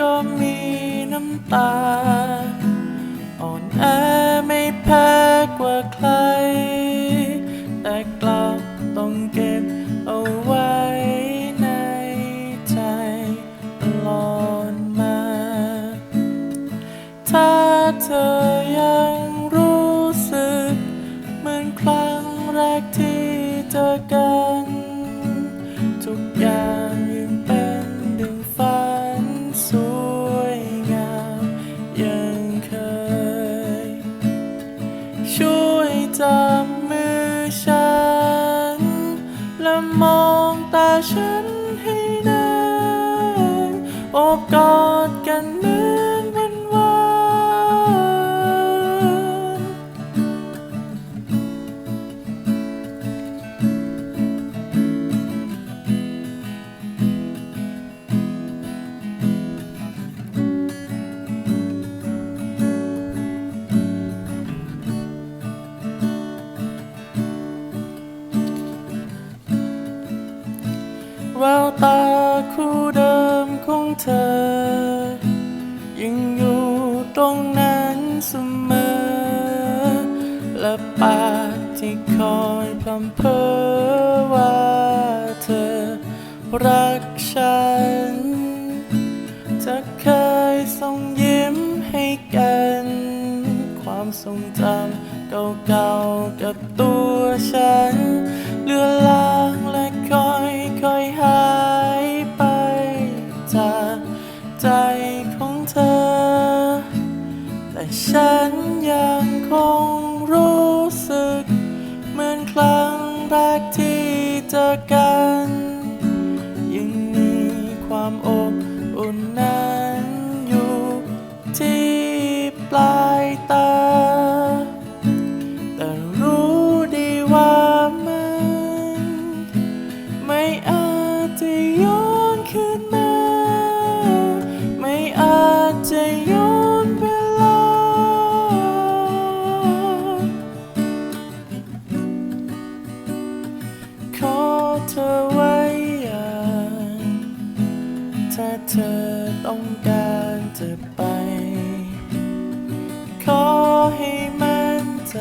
ก็มีน้ำตา อ่อนแอไม่แพ้กว่าใคร แต่กลับต้องเก็บเอาไว้ในใจตลอดมา ถ้าเธอยังรู้สึก เหมือนครั้งแรกที่เจอกัน ทุกอย่าง ช่วยจับมือฉัน และมองตาฉันให้ได้โอบกอดกันนะ แววตาคู่เดิมของเธอ ยังอยู่ตรงนั้นเสมอ และปากที่คอยพร่ำเพ้อว่าเธอ รักฉัน จะเคยส่งยิ้มให้กัน ความทรงจำเก่าๆกับตัวฉันเลือนลาง ฉันยังคงรู้สึก เหมือนครั้งแรกที่เจอกัน ยังมีความอบอุ่นนั้นอยู่ที่ปลายตา แต่รู้ดีว่ามัน ไม่อาจจะย้ ต้องการจะไป ขอให้มั่นใจ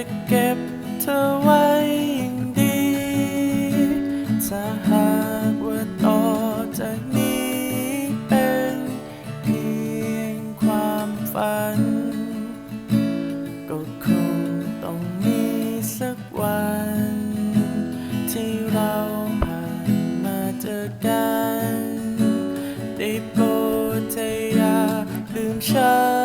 จะเก็บเธอไว้อย่างดี ถ้าหากว่าต่อจากนี้เป็นเพียงความฝัน ก็คงต้องมีสักวัน ที่เราผ่านมาเจอกันได้โปรดเธออย่าลืมฉัน